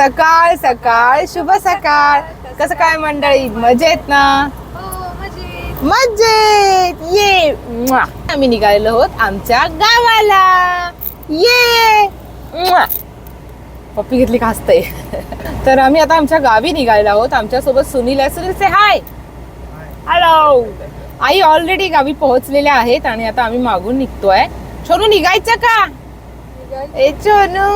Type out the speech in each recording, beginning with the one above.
सकाळ सकाळ शुभ सकाळ. कसं काय मंडळी? मजेत ना? मजेत. ये. आम्ही निघालेलो आहोत आमच्या गावाला. ये. पप्पी घेतली का हसते तर आम्ही आता आमच्या गावी निघालेलो आहोत. आमच्यासोबत सुनील आहे. सुनील से हाय हॅलो आई ऑलरेडी गावी पोहोचलेल्या आहेत आणि आता आम्ही मागून निघतोय. छोनू निघायचं का? ए छोनू.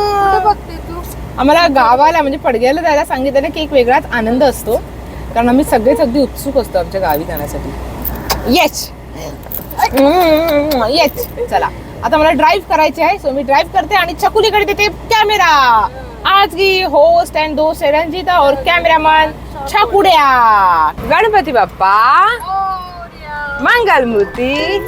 बघते तू? आम्हाला गावाला म्हणजे पडग्याला जायला सांगितलं की एक वेगळाच आनंद असतो. कारण आम्ही सगळेच अगदी उत्सुक असतो आमच्या गावी जाण्यासाठी. येस येस चला. आता मला ड्राईव्ह करायचे आहे सो मी ड्राईव्ह करते आणि चकुलीकडे देते कॅमेरा आज की होस्ट अँड दो रंजिता और कॅमेरामॅन छकुड्या. गणपती बाप्पा. मंगलमूर्ती.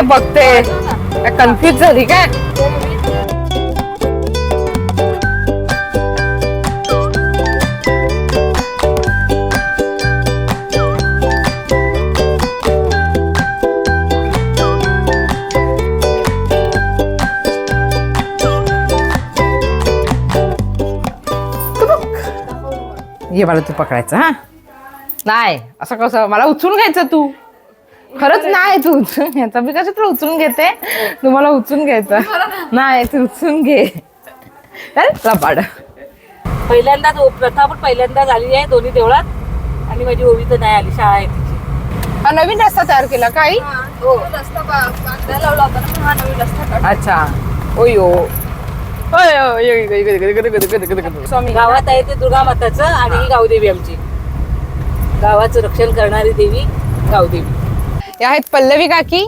काय बघते? कन्फ्युज झाली काय? ये मला तू पकडायचं हा? नाही असं कसं? मला उचलून घ्यायचं तू? खरंच नाही तू उचलून घ्यायचा मी कशात उचलून घेते तुम्हाला उचलून घ्यायचा नाही तू उचलून घे पाड पहिल्यांदाच प्रथा पण पहिल्यांदा झाली आहे दोन्ही देवळात आणि माझी ओवी तर नाही आली शाळा आहे हा नवीन रस्ता तयार केला काही हो रस्ता लावला हा नवीन अच्छा ओयो स्वामी गावात आहे ते दुर्गा माताचं आणि गावदेवी आमची गावाचं रक्षण करणारी देवी गावदेवी हे आहेत पल्लवी काकी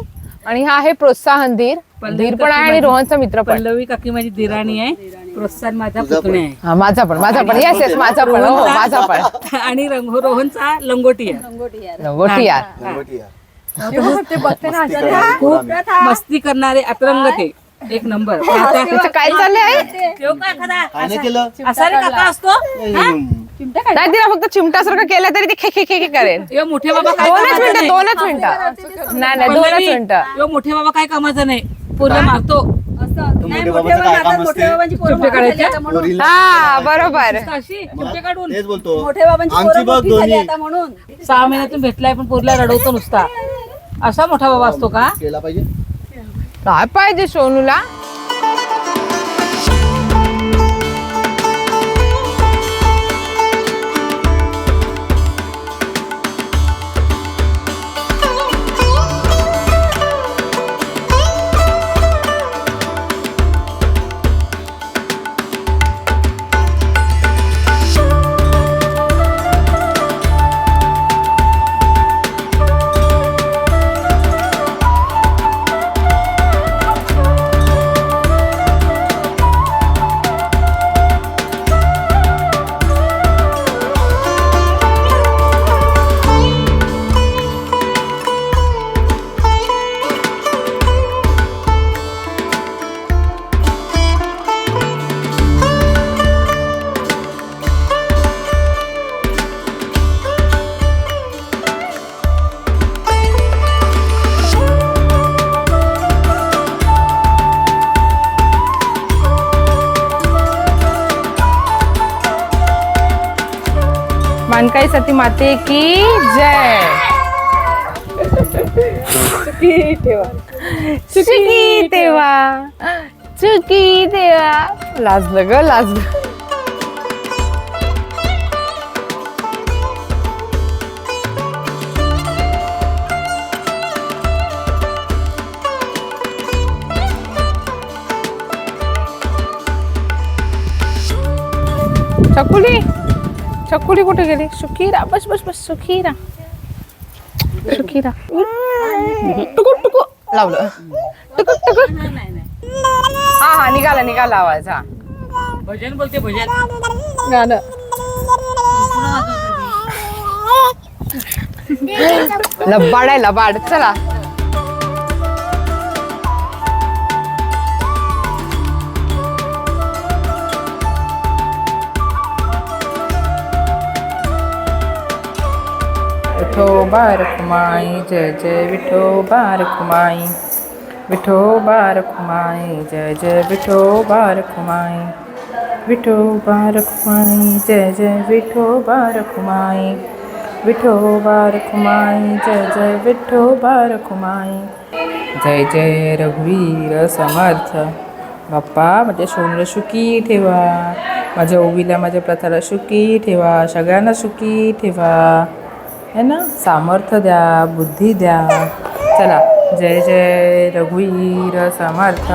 आणि हा आहे प्रोत्साहन धीर. धीर पण आहे आणि रोहनचा मित्र पण. पल्लवी काकी माझी दिराणी आहे. प्रोत्साहन माझा पुतणे आहे. हा माझा पण माझा पण. येस येस माझा पण. हो माझा पण. आणि रंग रोहनचा लंगोटी आहे गोटी यार ते बघते ना आश्चर्य. खूप मस्ती करणारे अतरंग ते. एक नंबर. काय चाललंय? काय केलं? असा रे काका असतो? नाही तिला फक्त चिमटासारखं केलं तरी ती खे खे खे खे करेल. यो मोठे बाबा काय दोनच कामाचा मिनिटं नाही. दोनच मिनिटं. नाही नाही दोनच पल्लवी, मिनिटं. यो मोठे बाबा काय कामाचा नाही. पूर्ण मारतो मोठे बाबाचं काय काम असते? चिमटे काढायचे? पोरीला हा बरोबर. अशी चिमटे काढून. तेच बोलतो. मोठे बाबांची आमची पोरं बघ मोठी झाली दोन्ही. आता म्हणून. सहा महिन्यातून भेटलाय पण पोरला रडवतो नुसता. असा मोठा बाबा असतो का? केला पाहिजे. काय पाहिजे सोनूला? सती माते की जय. सुखी ठेवा. सुखी तेव्हा सुखी तेव्हा लाजलं ग लाजलं. चकुली. चकुली कुठे गेली? सुखीरा बस बस बस सुखीरा. सुखीरा. टुकू टुकू. लावलं. टुकू टुकू. हा हा निघाला निघाला आवाज हा. भजन बोलते भजन. गाणं. लबाड आहे लबाड चला. रखुमाई जय जय विठोबा रखुमाई विठोबा रखुमाई जय जय विठोबा रखुमाई विठोबा रखुमाई जय जय विठोबा रखुमाई विठोबा रखुमाई जय जय विठोबा रखुमाई जय जय रघुवीर समर्थ। बाप्पा माझ्या सोनला सुखी ठेवा. माझ्या ओवीला माझ्या प्रथाला सुखी ठेवा. सगळ्यांना सुखी ठेवा. है ना? सामर्थ्य द्या बुद्धी द्या. चला जय जय रघुवीर समर्थ.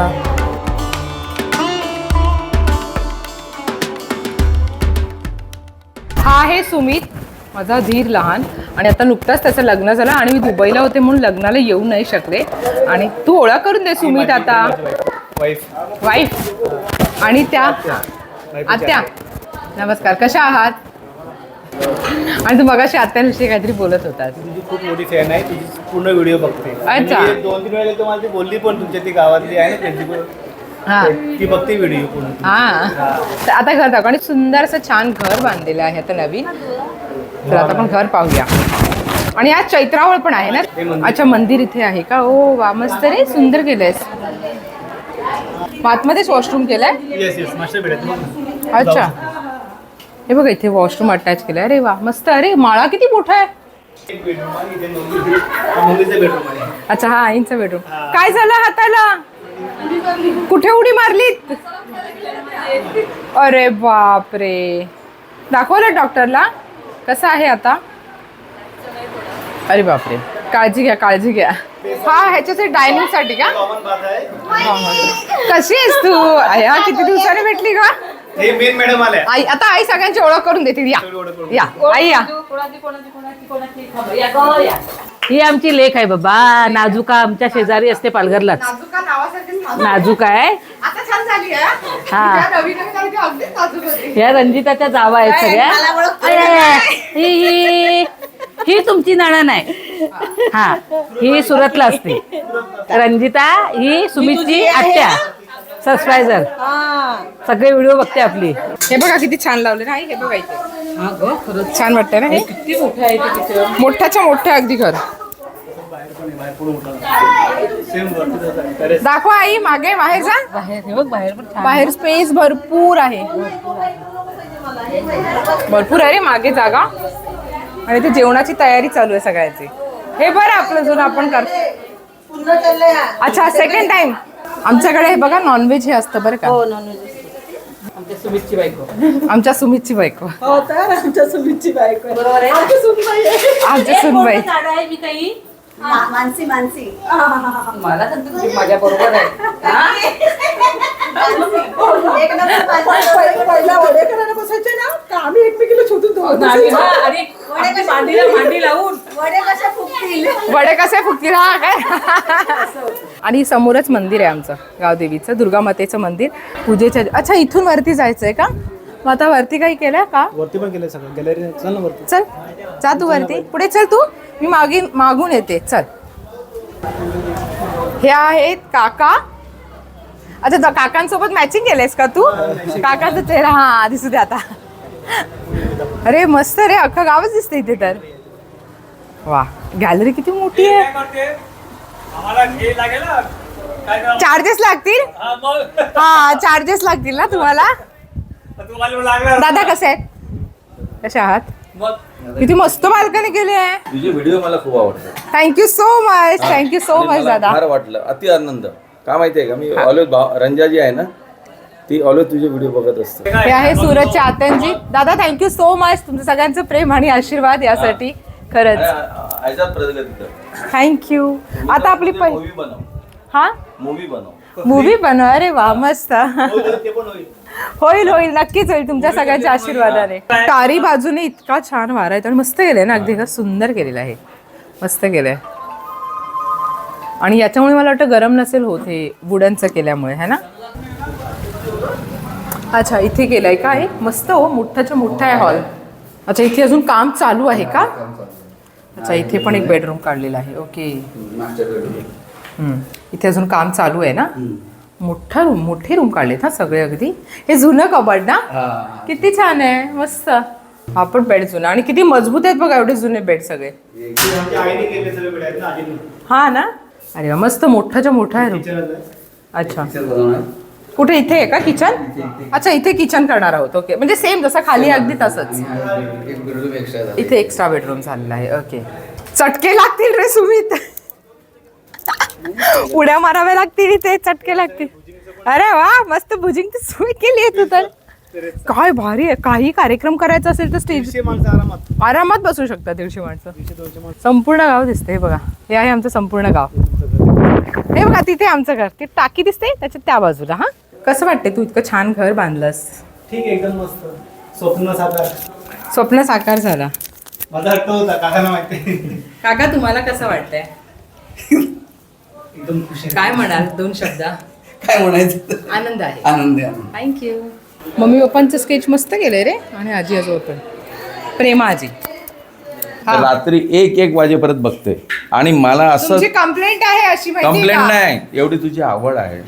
हा आहे सुमित माझा धीर लहान. आणि आता नुकताच त्याचं लग्न झालं आणि मी दुबईला होते म्हणून लग्नाला येऊ नाही शकले. आणि तू ओळख करून दे सुमित आता. वाईफ वाईफ आणि त्या आत्या. नमस्कार कशा आहात? आणि तू मगाशी आत्यांविषयी काहीतरी बोलत होतास. तुझी खूप मोठी फॅन आहे तुझी पूर्ण व्हिडिओ बघते. अच्छा. मी दोन तीन वेळेला तुम्हाला ती बोलली पण तुमच्या ती गावातली आहे ना त्यांची पण. हा. ती बघते व्हिडिओ पूर्ण. हा. तर आता घर दाखव. आणि सुंदर असं छान घर बांधलेलं आहे आता नवीन. तर आता आपण घर पाहूया. आणि आज चैत्रावळ पण आहे हे ना मंदिर. अच्छा मंदिर इथे आहे का? ओ वा मस्त रे. सुंदर केलंयस. मग आतमध्येच वॉशरूम केलंय? येस येस मास्टर भेटत. अच्छा. हे बघ इथे वॉशरूम अटॅच केलंय. अरे वा मस्त. अरे माळा किती मोठा आहे. अच्छा हा आईंचा बेडरूम काय झालं हाताला? कुठे उडी मारलीत? अरे बापरे. दाखवलं डॉक्टरला कसं आहे आता? अरे बापरे. काळजी घ्या काळजी घ्या. हा ह्याच्यासाठी डायनिंगसाठी का? कशी आहेस तू? आया किती दिवसाने भेटली का हे मेन मॅडम आल्या आई आता आई सगळ्यांची ओळख करून देते. या. ओळख करून या. आई या. ही आमची लेख आहे बाबा. नाजुका आमच्या शेजारी असते पालघरलाच. नाजुका नावासारखीच नाजूक आहे. आता छान झाली आहे हा. तिच्या नवीन नवीन आली ती अगदीच नाजूक होती. या रंजिताच्या जावा आहेत सगळ्या. ही ही ही तुमची नणन आहे. हा. ही सुरतला असते. रंजिता ही सुमितची आत्या. सबस्क्रायझर सगळे व्हिडिओ बघते आपली. हे बघा किती छान लावले ना आई हे बघा इथे. छान वाटतंय ना हे? किती मोठं आहे ते तिथं. मोठ्याच्या मोठं अगदी घर. दाखवा आई मागे बाहेर जा. बाहेर हे बघ बाहेर पण छान बाहेर स्पेस भरपूर आहे. भरपूर आहे रे मागे जागा. आणि ते जेवणाची तयारी चालू आहे सगळ्याची. हे बरं आपलं जुनं आपण कर अच्छा सेकंड टाइम आमच्याकडे हे बघा नॉनव्हेज हे असतं बरं का. आमच्या सुमितची बायको. आमच्या सुमितची बायको. हो तर आमच्या सुमीची बायको आहे. बरोबर आहे आमची सुनबाई आहे. आमच्या सुनबाई. झाड आहे मी काही मा- मानसी मानसी. मला सांगते माझ्या बरोबर आहे. हा? एक नंबर पण मानसी. पहिले- पहिला वडे करायला बसायचे ना तर आम्ही एकमेकीला शोधून धुवत आम्ही- हा, बसायचो. आणि आमची मांडीला मांडी लावून. वडे कसे फुकतील हा काय? आणि समोरच मंदिर आहे आमचं गावदेवीचं दुर्गा मातेचं मंदिर. पूजेच्या अच्छा इथून वरती जायचंय का? मग आता वरती काही केलं का? वरती पण केलं सगळं. गॅलरी चल ना वरती. चल. जा तू वरती. पुढे चल तू. मी मागे मागून येते. चल. हे आहेत काका. अच्छा काकांसोबत मॅचिंग केलंयस का तू? काकाचा चेहरा हा दिसू दे आता. अरे मस्त रे अख्खा गावच दिसते इथे तर. वा. गॅलरी किती मोठी आहे? चार्जेस लागतील? हा चार्जेस लागतील ना तुम्हाला? दादा कसे आहेत? कसे आहात? किती मस्त बाल्कनी केली आहे. तुझे व्हिडिओ मला खूप आवडतात. Thank you so much thank you so much दादा. फार वाटलं. अति आनंद. का माहितीये का? मी ऑलवेज रंजा जी आहे ना ती ऑलवेज तुझे व्हिडिओ बघत असते. हे आहे सूरजच्या आत्यांजी दादा थँक्यू सो मच तुमचं सगळ्यांचं प्रेम आणि आशीर्वाद यासाठी. खरंच. प्रगतीचं थँक्यू आता आपली पहि मूवी बनव. हा? मूवी बनव. मूवी बनव. अरे वा मस्त. ते पण होईल. होईल होईल. नक्कीच होईल तुमच्या सगळ्यांच्या आशीर्वादाने. चारी बाजूने इतका छान वारा आहे. आणि मस्त केलंय ना अगदी एकदम सुंदर केलेलं आहे. मस्त केलंय. आणि याच्यामुळे मला वाटतं गरम नसेल होत हे वुडनचं केल्यामुळे है ना? अच्छा इथे केलंय का हे? मस्त हो मोठाच्या मोठा आहे हॉल. अच्छा इथे अजून काम चालू आहे का? अच्छा इथे पण एक बेडरूम काढलेला आहे. ओके हम्म. इथे अजून काम चालू आहे ना? मोठा रूम मोठे रूम काढलेत हा सगळे अगदी. हे जुनं कबड ना? किती छान आहे. मस्त. हा पण बेड जुना. आणि किती मजबूत आहेत बघा एवढे जुने बेड सगळे. हा ना? अरे वा, मस्त मोठाच्या मोठा आहे. किचन अच्छा. कुठे इथे आहे का किचन? अच्छा इथे किचन करणार आहोत. ओके. म्हणजे सेम जसं खाली अगदी तसंच. इथे एक्स्ट्रा बेडरूम झालेला आहे. ओके. चटके लागतील रे सुमित. उड्या माराव्या लागतील इथे चटके लागतील. अरे वा मस्त भुजिंग तर सोय केली आहे तू तर. काय भारी आहे. काही कार्यक्रम करायचा असेल तर स्टेज आरामात. आरामात बसू शकता दीडशे माणसं. संपूर्ण गाव दिसते हे बघा. हे आहे आमचं संपूर्ण गाव. हे बघा तिथे आमचं घर. ते टाकी दिसते त्याच्या त्या बाजूला हा? कसं वाटते तू इतकं छान घर बांधलंस? ठीक आहे एकदम मस्त. स्वप्न साकार. स्वप्न साकार झाला. माझा हट्ट होता काकांना माहिती. काका तुम्हाला कसं वाटतंय? एकदम खुश काय म्हणाल? दोन शब्द. काय म्हणायचं? आनंद आहे. आनंद आहे. थँक्यू मम्मी पप्पांचं स्केच मस्त केलंय रे. आणि आजी आजोबा पण. प्रेमा आजी. रात्री एक एक वाजेपर्यंत बघते. आणि मला असं तुमची कंप्लेंट आहे अशी माहिती कंप्लेंट नाही. एवढी तुझी आवड आहे.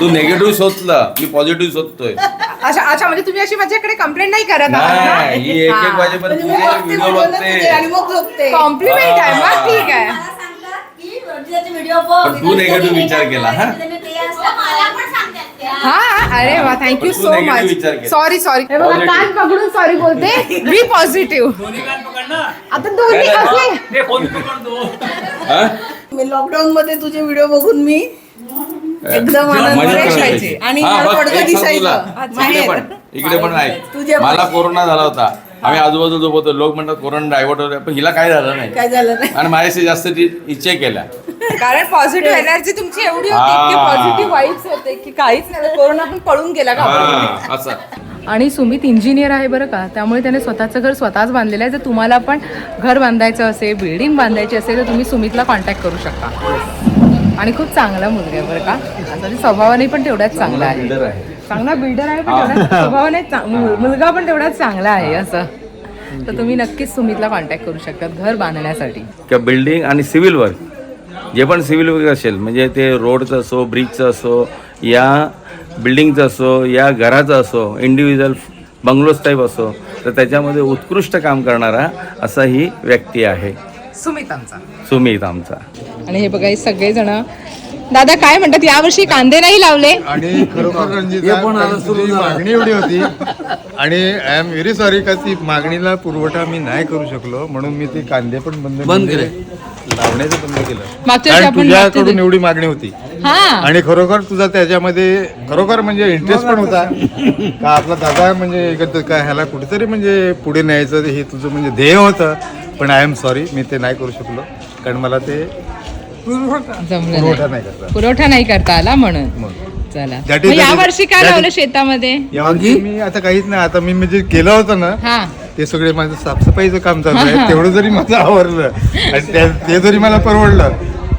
तू नेगेटिव्ह शोधलं. मी पॉझिटिव्ह शोधतोय. अच्छा अच्छा म्हणजे तुम्ही अशी माझ्याकडे कंप्लेंट नाही करत नाही ही? एक एक वाजेपर्यंत तुझे व्हिडिओ बघते. मग झोपते कॉम्प्लिमेंट आहे मग ठीक आहे. मला सांगतात की रंजिताचे व्हिडिओ बघ. पण तू negative विचार केला, हा? त्याने ते असतं. मला पण सांगतात त्या. हा अरे वा थँक्यू पण तू सो negative मच केला. Sorry sorry Positive. कान पकडून सॉरी बोलते. बी पॉझिटिव्ह आता दोन्ही कसले हा? मी लॉकडाऊन मध्ये तुझे व्हिडिओ बघून मी एकदम आनंद करायची. आणि मला पडकं दिसायचं. इकडे पण इकडे पण आहे तुझ्या मला कोरोना झाला होता. आम्ही आजूबाजू झोपतो लोक म्हणतात कोरोना डायव्हर्ट होते पण हिला काय झालं नाही. काय झालं नाही. आणि माझ्याशी जास्त ती इच्छा केल्या. कारण पॉझिटिव्ह एनर्जी तुमची एवढी होती हा. की पॉझिटिव्ह वाईब्स होते की काहीच नाही. कोरोना पण पळून गेला का? हा, असं. आणि सुमित इंजिनियर आहे बरं का त्यामुळे त्याने स्वतःचं घर स्वतःच बांधलेलं आहे. जर तुम्हाला पण घर बांधायचं असेल बिल्डिंग बांधायची असेल तर तुम्ही सुमितला कॉन्टॅक्ट करू शकता. आणि खूप चांगला मुलगा आहे बरं का. आणि स्वभावाने पण तेवढ्याच चांगला आहे. बिल्डर आहे. चांगला बिल्डर आहे पण स्वभावाने मुलगा पण तेवढाच चांगला आहे असं. तर तुम्ही नक्कीच सुमितला कॉन्टॅक्ट करू शकता घर बांधण्यासाठी. किंवा बिल्डिंग आणि सिव्हिल वर्क जे पण सिव्हिल वर्क असेल म्हणजे ते रोडचं असो ब्रिजचं असो या बिल्डिंगचं असो या घराचं असो इंडिव्हिज्युअल बंगलोज टाईप असो तर त्याच्यामध्ये उत्कृष्ट काम करणारा असा ही व्यक्ती आहे. सुमित आमचा. सुमित आमचा. आणि हे बघा हे सगळेजण दादा काय म्हणतात यावर्षी कांदे नाही लावले? आणि खरोखर रंजिता तुझी मागणी एवढी होती आणि आय एम व्हेरी सॉरी का ती मागणीला पुरवठा मी नाही करू शकलो म्हणून मी ती कांदे पण बंद बंद केले. लावण्याचं बंद केलं. मागच्या वर्षी कारण आपण तुझ्याकडून एवढी मागणी होती. हा. आणि खरोखर तुझा त्याच्यामध्ये खरोखर म्हणजे इंटरेस्ट पण होता. का आपला दादा म्हणजे एकत्र का ह्याला कुठेतरी म्हणजे पुढे न्यायचं हे तुझं म्हणजे ध्येय होतं. पण आय एम सॉरी मी ते नाही करू शकलो. कारण मला ते जमलं पुरवठा नाही. नाही करता पुरवठा नाही करता आला म्हणून. मग चला. That is या वर्षी काय that is- लावलं शेतामध्ये? यावर्षी मी आता काहीच नाही. आता मी म्हणजे केलं होतं ना हा. ते सगळे माझं साफसफाईचं काम चालू आहे. तेवढं जरी मला आवडलं आणि त्या- ते जरी मला परवडलं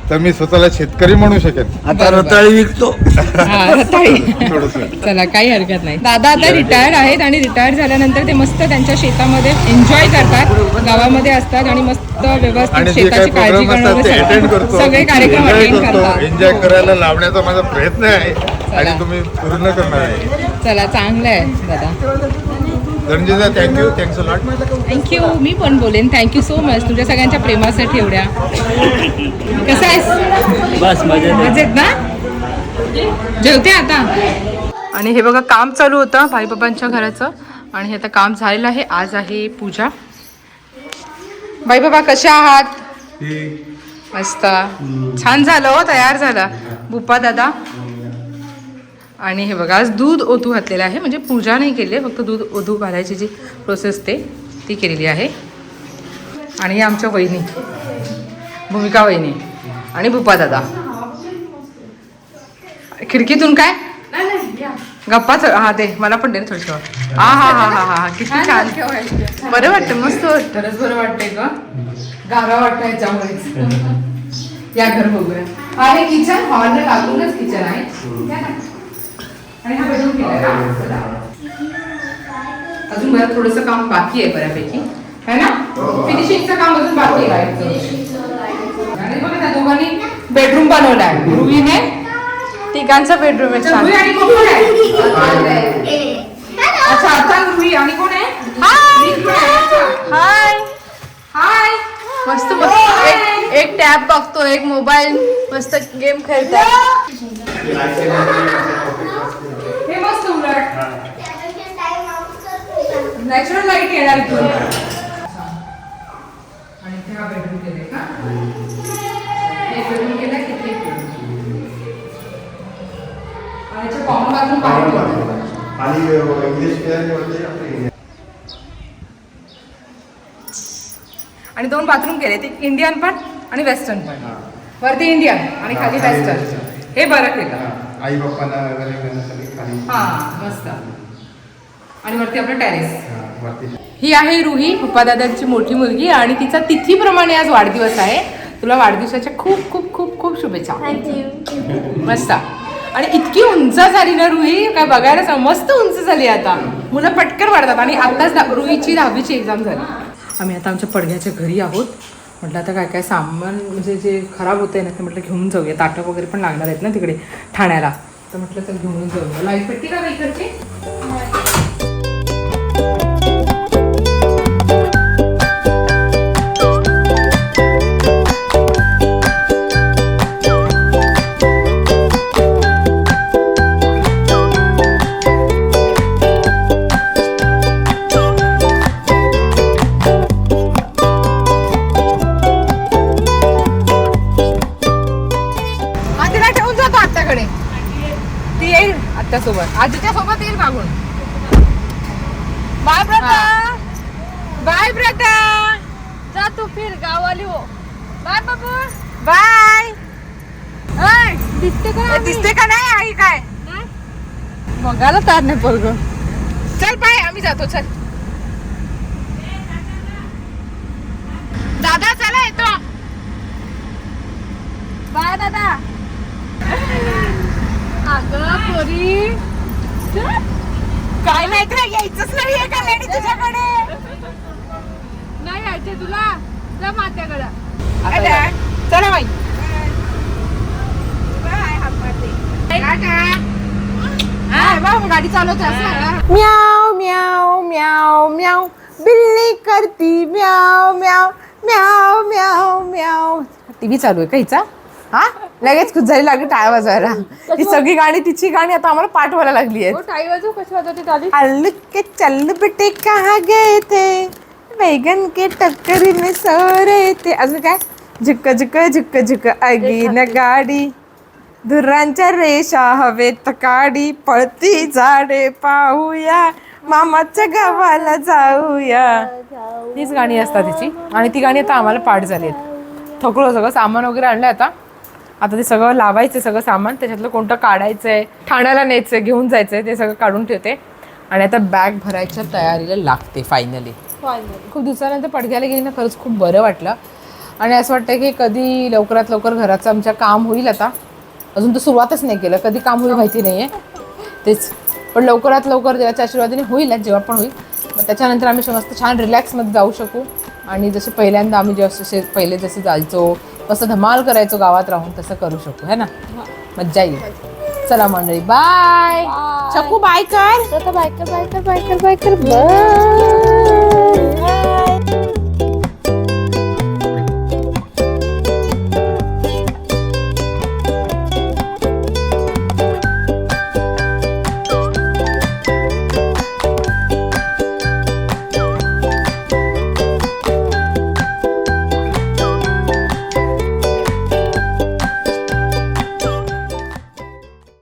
तर मी स्वतःला शेतकरी म्हणू शकेन. आता रताळी विकतो. हा, रताळी. थोडंसं. चला काही हरकत नाही. दादा आता रिटायर्ड आहेत आणि रिटायर्ड झाल्यानंतर ते मस्त त्यांच्या शेतामध्ये एन्जॉय करतात. गावामध्ये असतात आणि मस्त आणि व्यवस्थित शेताची काळजी प्रोग्राम असतात ते करणं अटेंड करतो. सगळे कार्यक्रम Enjoy अटेंड करतो. करतात. एन्जॉय करायला लावण्याचा माझा प्रयत्न आहे. आणि तुम्ही पूर्ण करणार आहे. चला चांगलं आहे दादा. Ranjita thank you thanks lot thank you मी पण बोलेन. थँक्यू सो मच तुझ्या सगळ्यांच्या प्रेमासाठी एवढ्या. कसं आहेस? बस मजा मजेत ना? जेवते आता. आणि हे बघा काम चालू होतं बाईबाबांच्या घराचं. आणि हे आता काम झालेलं आहे. आज आहे पूजा. बाईबाबा कशा आहात? मस्त. छान झालं हो तयार झाला. बुप्पा दादा. आणि हे बघा आज दूध ओतू घातलेलं आहे. म्हणजे पूजा नाही केली आहे फक्त दूध ओतू घालायची जी प्रोसेस ते ती केलेली आहे. आणि हे आमच्या वहिनी भूमिका वहिनी आणि बुप्पा दादा. खिडकीतून काय? गप्पाच हा ते मला पण दे ना थोडीशी हा हा हा हा हा किती छान बरं वाटतं मस्त वाटतं. खरंच बरं वाटतंय का गारा वाटतं याच्यामुळेच. या घर बघूया. हा हे किचन? हॉलला लागूनच किचन आहे. आणि हा bedroom केलाय का? चला. अजून बरं थोडंसं काम बाकी आहे बऱ्यापैकी. है ना? फिनिशिंगचं काम अजून बाकी आहे आणि बघा त्या दोघांनी बेडरूम बनवलाय. रुईने तिघांचा बेडरूम आहे. छान अच्छा आता रुई आणि कोण आहे? हाय. हाय. मस्त मस्त. एक एक टॅब बघतो एक मोबाईल. मस्त गेम खेळतात हे मस्त उलट नॅचरल लाइट येणार इथून आणि ते हा बेडरूम केले का? एक बेडरूम केला किती आणि याच्या कॉमन बाथरूम आणि इंग्लिश आणि दोन बाथरूम केले ते इंडियन पण आणि वेस्टर्न पण. वरती इंडियन आणि खाली वेस्टर्न हे बरं केलं. आई बाप्पांना वगैरे हा मस्त. आणि वरती आपलं टेरेस हा, आहे रुही पप्पा दादांची मोठी मुलगी आणि तिचा तिथीप्रमाणे आज वाढदिवस आहे. तुला वाढदिवसाच्या खूप खूप खूप खूप शुभेच्छा. मस्त. आणि इतकी उंच झाली ना रुही काय बघायला मस्त उंच झाली आता. मुलं पटकन वाढतात आणि आताच रुहीची दहावीची एक्झाम झाली. आम्ही आता आमच्या पडग्याच्या घरी आहोत. म्हटलं आता काय काय सामान म्हणजे जे खराब होतंय ना ते म्हटलं घेऊन जाऊया. ताटं वगैरे पण लागणार आहेत ना तिकडे ठाण्याला. तर म्हटलं तर घेऊन जाऊया. लाइट पेटती का इकडची? आजीच्या सोबत येईल मागून बाय ब्रता बाय ब्रता जा तू फिर गाववाली हो. बाय बाबू. बाय! दिसते का दिसते का नाही आई काय? बघायला तार नाही पोरग. चल बाय आम्ही जातो चल. दादा चला येतो. बाय दादा. अगं पोरी. काय नाही तुला यायचंच नाहीये का लेडी तुझ्याकडे? नाही यायचे तुला. जा मात्याकडं. अरे, चला बाई. बघ, गाडी चालवते म्याव म्याव म्याव म्याव. बिल्ली करती म्याव म्याव. म्याव म्याव म्याव. टीव्ही चालू आहे का हिचा? हा? लगेच खुश झाली लागली टाळ्या वाजवायला. ही सगळी गाणी तिची गाणी आता आम्हाला पाठ व्हायला लागली हो वाजव कशी वाजवते ताली आलू के चल बेटे कहाँ गए थे? बैगन के टक्करी में सो रहे थे. अजून काय? झुक झुक झुक झुक अगीन गाडी. धुरांच्या रेषा हवेत काडी. पळती झाडे पाहूया. मामाच्या गावाला जाऊया. हीच गाणी असतात तिची. आणि ती गाणी आता आम्हाला पाठ झाली आहेत. थकलो सगळं. सामान वगैरे आणलं आता. आता ते सगळं लावायचं सगळं सामान त्याच्यातलं कोणतं काढायचं आहे ठाण्याला न्यायचं आहे घेऊन जायचं आहे ते सगळं काढून ठेवते. आणि आता बॅग भरायच्या तयारीला लागते फायनली खूप दिवसानंतर पडघ्याला गेली ना खरंच खूप बरं वाटलं. आणि असं वाटतं की कधी लवकरात लवकर घराचं आमच्या काम होईल आता. अजून तर सुरुवातच नाही केलं कधी काम होईल माहिती नाही आहे तेच. पण लवकरात लवकर देवाच्या आशीर्वादाने होईल जेव्हा पण होईल. मग त्याच्यानंतर आम्ही मस्त छान रिलॅक्समध्ये जाऊ शकू. आणि जसे पहिल्यांदा आम्ही जसे जसे पहिले जसे जायचो कसं धमाल करायचो गावात राहून तसं करू शकू है ना? मज्जा येईल. चला मंडळी बाय. चकू बाय कर. बायकर बायकर बायकर बायकर बाय.